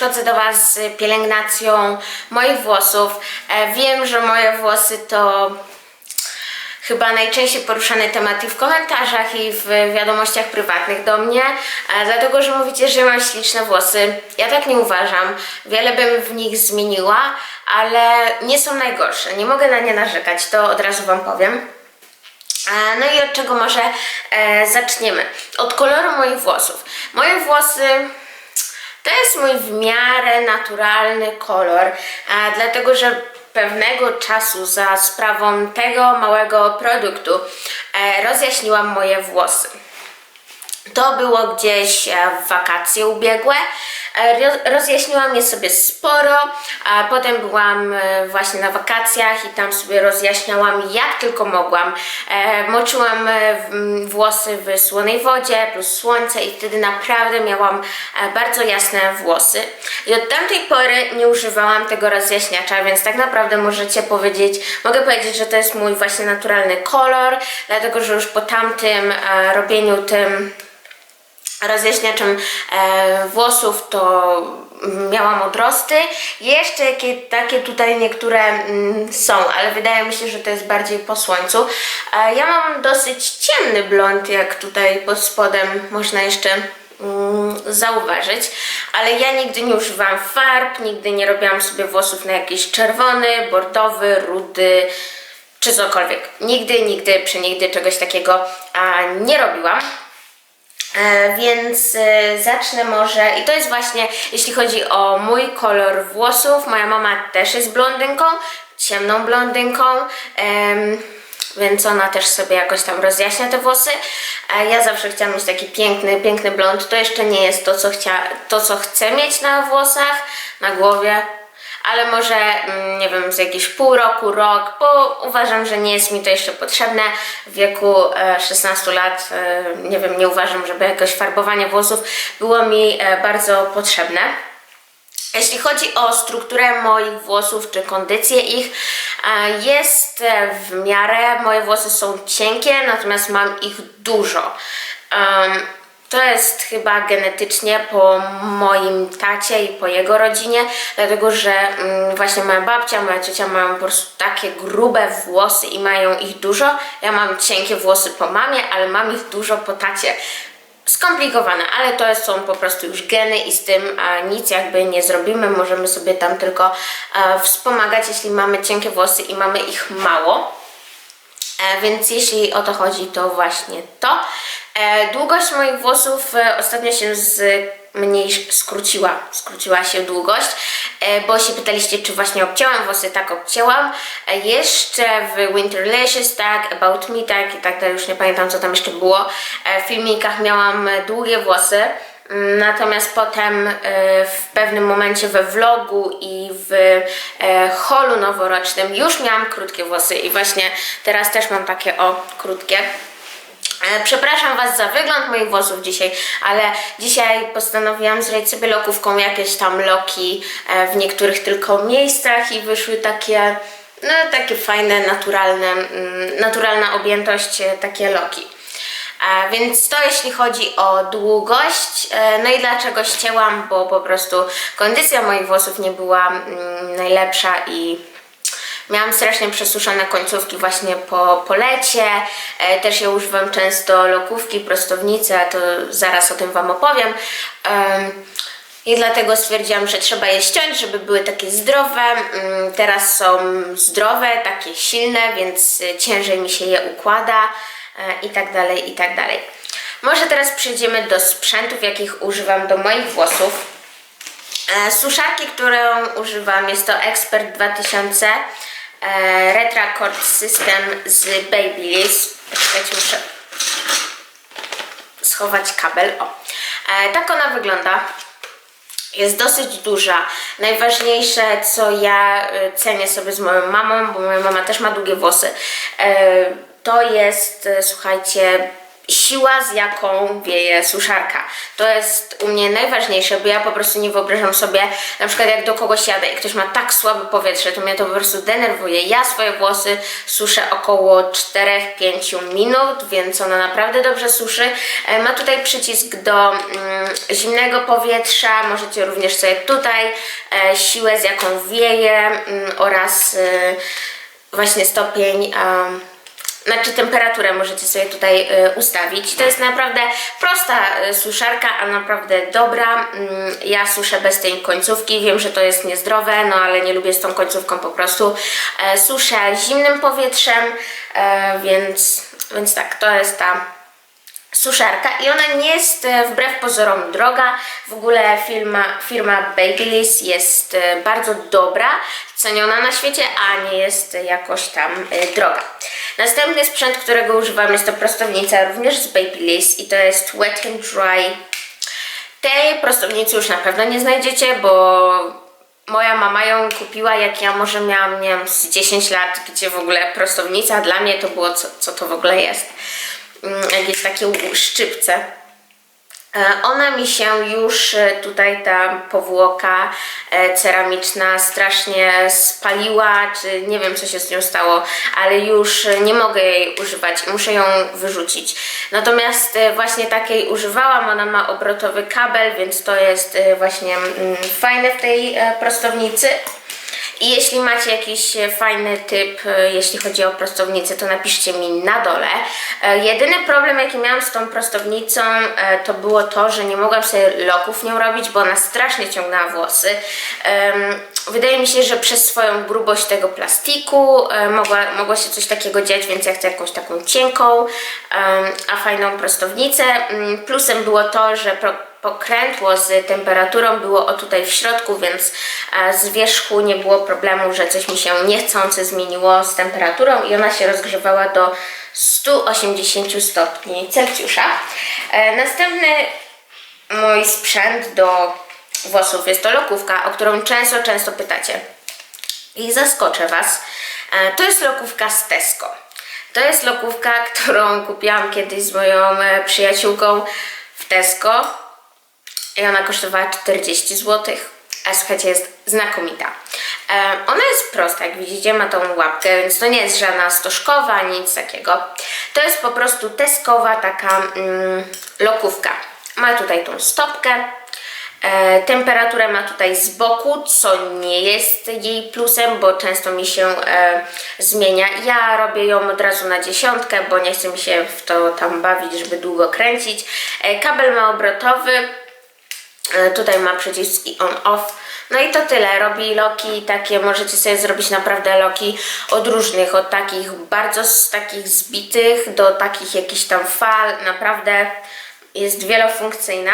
przychodzę do Was z pielęgnacją moich włosów. E, Wiem, że moje włosy to chyba najczęściej poruszane tematy w komentarzach i w wiadomościach prywatnych do mnie, e, dlatego że mówicie, że mam śliczne włosy. Ja tak nie uważam. Wiele bym w nich zmieniła, ale nie są najgorsze. Nie mogę na nie narzekać, to od razu Wam powiem. E, No i od czego może zaczniemy? Od koloru moich włosów. Moje włosy to jest mój w miarę naturalny kolor, dlatego że pewnego czasu za sprawą tego małego produktu e, rozjaśniłam moje włosy. To było gdzieś e, w wakacje ubiegłe. E, ro- Rozjaśniłam je sobie sporo, a potem byłam e, właśnie na wakacjach i tam sobie rozjaśniałam jak tylko mogłam. E, Moczyłam włosy w słonej wodzie plus słońce i wtedy naprawdę miałam bardzo jasne włosy. I od tamtej pory nie używałam tego rozjaśniacza, więc tak naprawdę możecie powiedzieć, mogę powiedzieć, że to jest mój właśnie naturalny kolor, dlatego że już po tamtym robieniu tym rozjaśniaczem e, włosów to miałam odrosty. Jeszcze jakie, takie tutaj niektóre mm, są, ale wydaje mi się, że to jest bardziej po słońcu. E, ja mam dosyć ciemny blond, jak tutaj pod spodem można jeszcze mm, zauważyć, ale ja nigdy nie używałam farb, nigdy nie robiłam sobie włosów na jakiś czerwony, bordowy, rudy czy cokolwiek. Nigdy, nigdy, przenigdy czegoś takiego a, nie robiłam. E, więc e, zacznę może, i to jest właśnie, jeśli chodzi o mój kolor włosów, moja mama też jest blondynką, ciemną blondynką, więc ona też sobie jakoś tam rozjaśnia te włosy. Ja zawsze chciałam mieć taki piękny, piękny blond. To jeszcze nie jest to, co, chcia, to, co chcę mieć na włosach, na głowie, ale może, mm, nie wiem, z jakiegoś pół roku, rok, bo uważam, że nie jest mi to jeszcze potrzebne. W wieku e, 16 lat, e, nie wiem, nie uważam, żeby jakoś farbowanie włosów było mi e, bardzo potrzebne. Jeśli chodzi o strukturę moich włosów czy kondycję ich, e, jest e, w miarę. Moje włosy są cienkie, natomiast mam ich dużo. Em, To jest chyba genetycznie po moim tacie i po jego rodzinie, dlatego że mm, właśnie moja babcia, moja ciocia mają po prostu takie grube włosy i mają ich dużo. Ja mam cienkie włosy po mamie, ale mam ich dużo po tacie skomplikowane, ale to są po prostu już geny i z tym nic jakby nie zrobimy. Możemy sobie tam tylko e, wspomagać, jeśli mamy cienkie włosy i mamy ich mało. E, więc jeśli o to chodzi, to właśnie to. E, długość moich włosów e, ostatnio się zmniejsz, skróciła, skróciła się długość, bo się pytaliście, czy właśnie obcięłam włosy, tak obcięłam. Jeszcze w Winterlicious, tak, About Me, tak i tak dalej, już nie pamiętam co tam jeszcze było. W filmikach miałam długie włosy. Natomiast potem e, w pewnym momencie we vlogu i w e, holu noworocznym już miałam krótkie włosy i właśnie teraz też mam takie o krótkie. E, Przepraszam Was za wygląd moich włosów dzisiaj, ale dzisiaj postanowiłam zrobić sobie lokówką jakieś tam loki w niektórych tylko miejscach i wyszły takie, no takie fajne, naturalne, mm, naturalna objętość, takie loki. A więc to jeśli chodzi o długość. E, No i dlaczego ścięłam, bo po prostu kondycja moich włosów nie była mm, najlepsza i miałam strasznie przesuszone końcówki właśnie po, po lecie. E, Też ja używam często lokówki, prostownicy, a to zaraz o tym Wam opowiem. Em, i dlatego stwierdziłam, że trzeba je ściąć, żeby były takie zdrowe. Mm, Teraz są zdrowe, takie silne, więc ciężej mi się je układa e, i tak dalej, i tak dalej. Może teraz przejdziemy do sprzętów, jakich używam do moich włosów. E, Suszarki, którą używam, jest to Expert 2000 e, Retracord System z Babyliss. Czekajcie, muszę schować kabel. O. E, tak ona wygląda. Jest dosyć duża. Najważniejsze, co ja cenię sobie z moją mamą, bo moja mama też ma długie włosy, e, to jest, e, słuchajcie, siła, z jaką wieje suszarka. To jest u mnie najważniejsze, bo ja po prostu nie wyobrażam sobie, na przykład jak do kogoś jadę i ktoś ma tak słabe powietrze, to mnie to po prostu denerwuje. Ja swoje włosy suszę około 4-5 minut, więc ona naprawdę dobrze suszy. E, Ma tutaj przycisk do mm, zimnego powietrza, możecie również sobie tutaj e, siłę, z jaką wieje mm, oraz właśnie stopień. Znaczy temperaturę możecie sobie tutaj y, ustawić. To jest naprawdę prosta y, suszarka, a naprawdę dobra. Mm, ja suszę bez tej końcówki. Wiem, że to jest niezdrowe, no ale nie lubię z tą końcówką po prostu. E, suszę zimnym powietrzem, e, więc, więc tak, to jest ta suszarka i ona nie jest e, wbrew pozorom droga. W ogóle firma, firma Babyliss jest bardzo dobra, ceniona na świecie, a nie jest jakoś tam e, droga. Następny sprzęt, którego używam jest to prostownica również z Babyliss i to jest Wet and Dry. Tej prostownicy już na pewno nie znajdziecie, bo moja mama ją kupiła jak ja może miałam, nie wiem, z 10 lat, gdzie w ogóle prostownica dla mnie to było co, co to w ogóle jest mm, jakieś takie szczypce. E, Ona mi się już e, tutaj ta powłoka e, ceramiczna strasznie spaliła, czy nie wiem co się z nią stało, ale już nie mogę jej używać muszę ją wyrzucić. Natomiast właśnie takiej używałam, ona ma obrotowy kabel, więc to jest właśnie mm, fajne w tej prostownicy. I jeśli macie jakiś e, fajny typ, e, jeśli chodzi o prostownicę, to napiszcie mi na dole. E, Jedyny problem, jaki miałam z tą prostownicą, to było to, że nie mogłam sobie loków nią robić, bo ona strasznie ciągnęła włosy. Wydaje mi się, że przez swoją grubość tego plastiku mogła, mogło się coś takiego dziać, więc ja chcę jakąś taką cienką, a fajną prostownicę. Mm, Plusem było to, że pokrętło z temperaturą było o tutaj w środku, więc e, z wierzchu nie było problemu, że coś mi się niechcący zmieniło z temperaturą i ona się rozgrzewała do 180 stopni Celsjusza. E, Następny mój sprzęt do włosów jest to lokówka, o którą często, często pytacie. I zaskoczę Was. E, To jest lokówka z Tesco. To jest lokówka, którą kupiłam kiedyś z moją przyjaciółką w Tesco i ona kosztowała 40 zł. A słuchajcie, jest znakomita. E, ona jest prosta, jak widzicie, ma tą łapkę, więc to nie jest żadna stożkowa, nic takiego. To jest po prostu teskowa taka mm, lokówka. Ma tutaj tą stopkę, E, temperaturę ma tutaj z boku, co nie jest jej plusem, bo często mi się e, zmienia. Ja robię ją od razu na dziesiątkę, bo nie chcę mi się w to tam bawić, żeby długo kręcić. E, kabel ma obrotowy, Tutaj ma przyciski on-off. No i to tyle. Robi loki takie, możecie sobie zrobić naprawdę loki od różnych, od takich bardzo z takich zbitych do takich jakichś tam fal. Naprawdę jest wielofunkcyjna.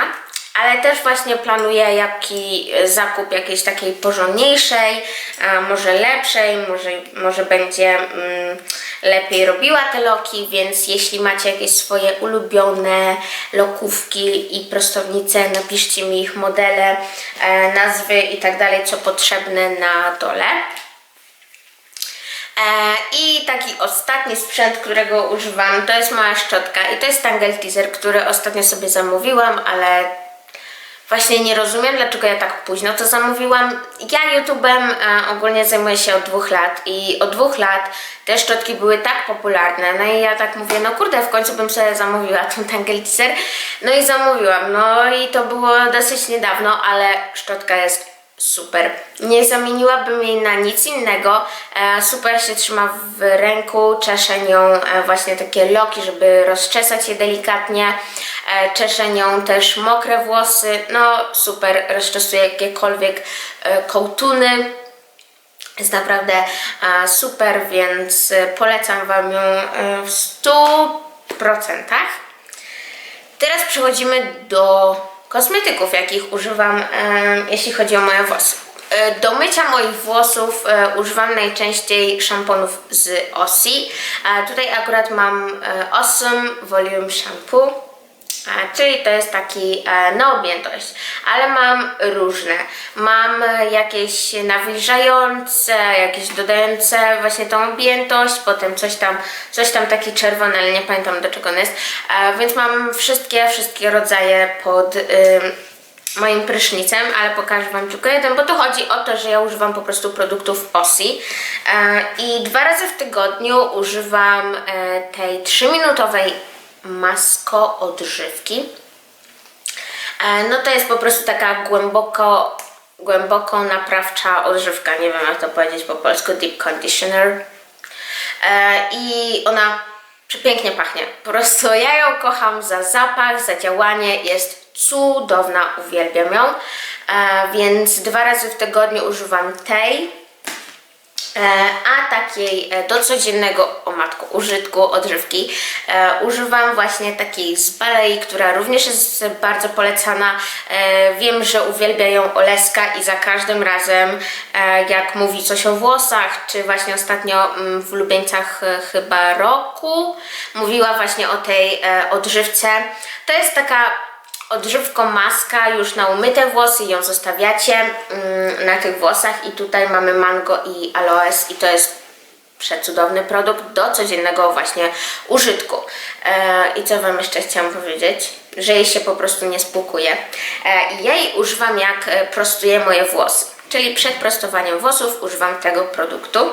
Ale też właśnie planuję jaki zakup jakiejś takiej porządniejszej, może lepszej, może, może będzie mm, lepiej robiła te loki, więc jeśli macie jakieś swoje ulubione lokówki i prostownice, napiszcie mi ich modele, e, nazwy i tak dalej, co potrzebne na dole. E, I taki ostatni sprzęt, którego używam, to jest moja szczotka i to jest Tangle Teaser, który ostatnio sobie zamówiłam, ale Właśnie nie rozumiem, dlaczego ja tak późno to zamówiłam. Ja YouTube'em e, ogólnie zajmuję się od dwóch lat i od dwóch lat te szczotki były tak popularne. No i ja tak mówię, no kurde, w końcu bym sobie zamówiła ten Tangle. No i zamówiłam. No i to było dosyć niedawno, ale szczotka jest super. Nie zamieniłabym jej na nic innego. E, super się trzyma w ręku, czeszę nią e, właśnie takie loki, żeby rozczesać je delikatnie. E, czeszę nią też mokre włosy. No super, rozczesuję jakiekolwiek kołtuny. Jest naprawdę super, więc polecam Wam ją w 100%. Teraz przechodzimy do kosmetyków, jakich używam, jeśli chodzi o moje włosy. E, Do mycia moich włosów e, używam najczęściej szamponów z Ossi. A tutaj akurat mam e, Awesome Volume Shampoo. Czyli to jest taki e, na objętość, ale mam różne. Mam e, jakieś nawilżające, jakieś dodające właśnie tą objętość, potem coś tam, coś tam taki czerwony, ale nie pamiętam do czego on jest. E, Więc mam wszystkie, wszystkie rodzaje pod moim prysznicem, ale pokażę Wam tylko jeden, bo tu chodzi o to, że ja używam po prostu produktów Ossi e, i dwa razy w tygodniu używam tej 3-minutowej masko odżywki. E, no to jest po prostu taka głęboko, głęboko naprawcza odżywka, nie wiem jak to powiedzieć po polsku, deep conditioner. E, I ona przepięknie pachnie. Po prostu ja ją kocham za zapach, za działanie. Jest cudowna, uwielbiam ją. E, więc dwa razy w tygodniu używam tej. E, a takiej e, do codziennego, o matko, użytku, odżywki e, używam właśnie takiej z Balei, która również jest bardzo polecana. Wiem, że uwielbia ją Oleska i za każdym razem jak mówi coś o włosach, czy właśnie ostatnio mm, w ulubieńcach e, chyba roku mówiła właśnie o tej odżywce. To jest taka odżywką maska już na umyte włosy ją zostawiacie mm, na tych włosach i tutaj mamy mango i aloes i to jest przecudowny produkt do codziennego właśnie użytku. E, I co Wam jeszcze chciałam powiedzieć? Że jej się po prostu nie spłukuje. E, jej używam jak e, prostuję moje włosy. Czyli przed prostowaniem włosów używam tego produktu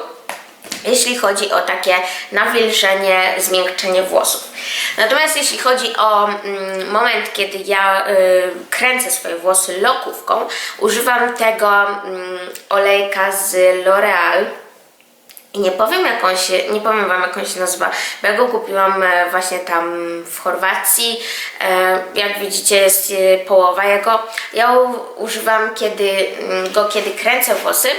jeśli chodzi o takie nawilżenie, zmiękczenie włosów. Natomiast jeśli chodzi o mm, moment, kiedy ja y, kręcę swoje włosy lokówką, używam tego mm, olejka z L'Oreal. I nie powiem jak on się, nie powiem wam jak on się nazywa, bo ja go kupiłam e, właśnie tam w Chorwacji. E, Jak widzicie jest e, połowa jego. Ja używam kiedy, mm, go kiedy kręcę włosy,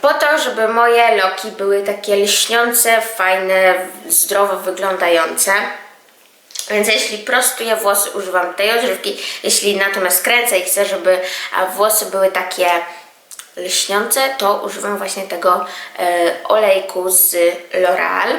po to, żeby moje loki były takie lśniące, fajne, zdrowo wyglądające. Więc jeśli prostuję włosy, używam tej odżywki. Jeśli natomiast kręcę i chcę, żeby włosy były takie lśniące, to używam właśnie tego e, olejku z L'Oreal.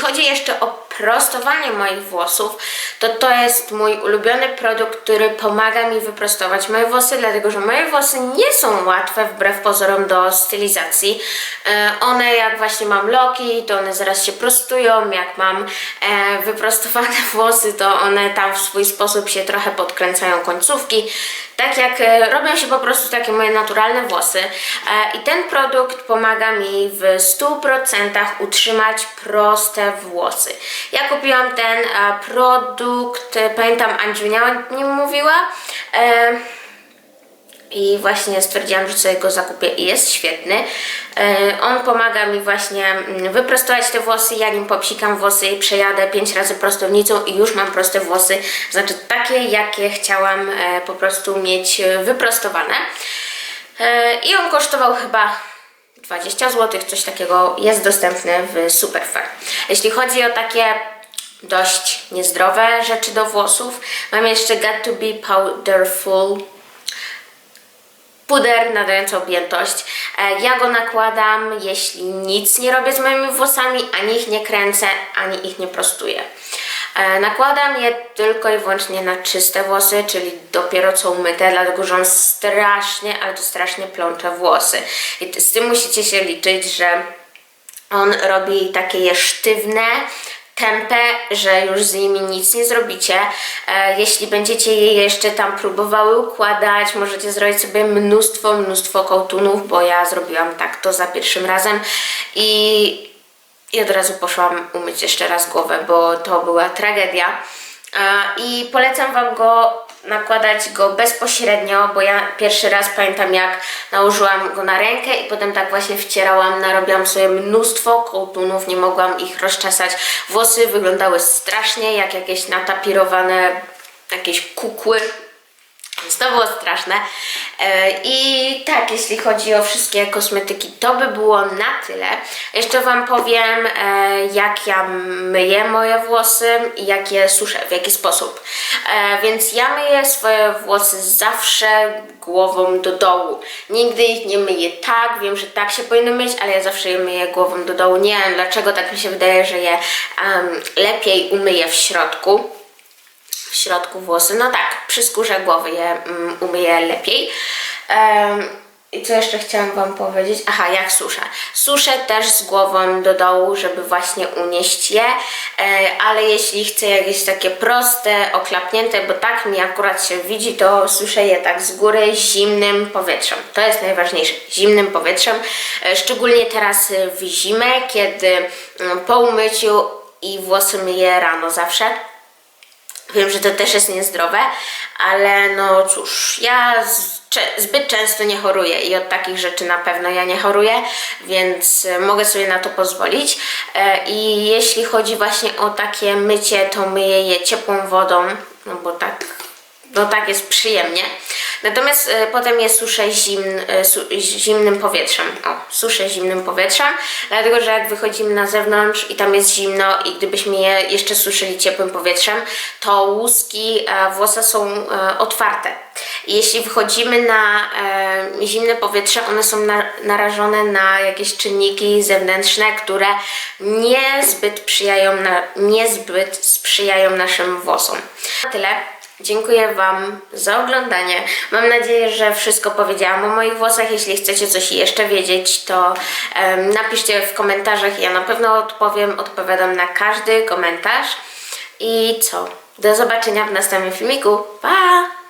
Chodzi jeszcze o prostowanie moich włosów, to to jest mój ulubiony produkt, który pomaga mi wyprostować moje włosy, dlatego że moje włosy nie są łatwe wbrew pozorom do stylizacji. E, one jak właśnie mam loki, to one zaraz się prostują, jak mam e, wyprostowane włosy, to one tam w swój sposób się trochę podkręcają końcówki. Tak jak e, robią się po prostu takie moje naturalne włosy. I ten produkt pomaga mi w 100% utrzymać proste włosy. Ja kupiłam ten e, produkt, e, pamiętam Andziunia o nim mówiła. E, i właśnie stwierdziłam, że sobie go zakupię i jest świetny. On pomaga mi właśnie mm, wyprostować te włosy, ja nim popsikam włosy i przejadę 5 razy prostownicą i już mam proste włosy, znaczy takie, jakie chciałam po prostu mieć wyprostowane. I on kosztował chyba 20 zł, coś takiego jest dostępny w Superfair. Jeśli chodzi o takie dość niezdrowe rzeczy do włosów, mam jeszcze Got to be Powderful puder nadający objętość. E, Ja go nakładam, jeśli nic nie robię z moimi włosami, ani ich nie kręcę, ani ich nie prostuję. E, Nakładam je tylko i wyłącznie na czyste włosy, czyli dopiero co umyte, dlatego że on strasznie, ale to strasznie plącze włosy. I z tym musicie się liczyć, że on robi takie je sztywne, tępe, że już z nimi nic nie zrobicie. E, jeśli będziecie je jeszcze tam próbowały układać, możecie zrobić sobie mnóstwo, mnóstwo kołtunów, bo ja zrobiłam tak to za pierwszym razem i, i od razu poszłam umyć jeszcze raz głowę, bo to była tragedia. E, I polecam Wam go nakładać go bezpośrednio, bo ja pierwszy raz pamiętam jak nałożyłam go na rękę i potem tak właśnie wcierałam, narobiłam sobie mnóstwo kołtunów, nie mogłam ich rozczesać. Włosy wyglądały strasznie, jak jakieś natapirowane jakieś kukły. Więc to było straszne. E, I tak, jeśli chodzi o wszystkie kosmetyki, to by było na tyle. Jeszcze Wam powiem, e, jak ja myję moje włosy i jak je suszę, w jaki sposób. E, Więc ja myję swoje włosy zawsze głową do dołu. Nigdy ich nie myję tak, wiem, że tak się powinno myć, ale ja zawsze je myję głową do dołu. Nie wiem dlaczego, tak mi się wydaje, że je em, lepiej umyję w środku. W środku włosy. No tak, przy skórze głowy je mm, umyję lepiej. I co jeszcze chciałam Wam powiedzieć? Aha, jak suszę. Suszę też z głową do dołu, żeby właśnie unieść je, e, ale jeśli chcę jakieś takie proste, oklapnięte, bo tak mi akurat się widzi, to suszę je tak z góry zimnym powietrzem. To jest najważniejsze, zimnym powietrzem. E, Szczególnie teraz w zimę, kiedy mm, po umyciu i włosy myję rano zawsze. Wiem, że to też jest niezdrowe, ale no cóż, ja zbyt często nie choruję i od takich rzeczy na pewno ja nie choruję, więc e, mogę sobie na to pozwolić. E, I jeśli chodzi właśnie o takie mycie, to myję je ciepłą wodą, no bo tak, no tak jest przyjemnie. Natomiast e, potem je suszę zimn, e, su, zimnym powietrzem. O, suszę zimnym powietrzem, dlatego że jak wychodzimy na zewnątrz i tam jest zimno i gdybyśmy je jeszcze suszyli ciepłym powietrzem, to łuski e, włosa są otwarte. I jeśli wychodzimy na zimne powietrze, one są na, narażone na jakieś czynniki zewnętrzne, które niezbyt sprzyjają, na, niezbyt sprzyjają naszym włosom. Na tyle. Dziękuję Wam za oglądanie. Mam nadzieję, że wszystko powiedziałam o moich włosach. Jeśli chcecie coś jeszcze wiedzieć, to em, napiszcie w komentarzach. Ja na pewno odpowiem, odpowiadam na każdy komentarz. I co? Do zobaczenia w następnym filmiku. Pa!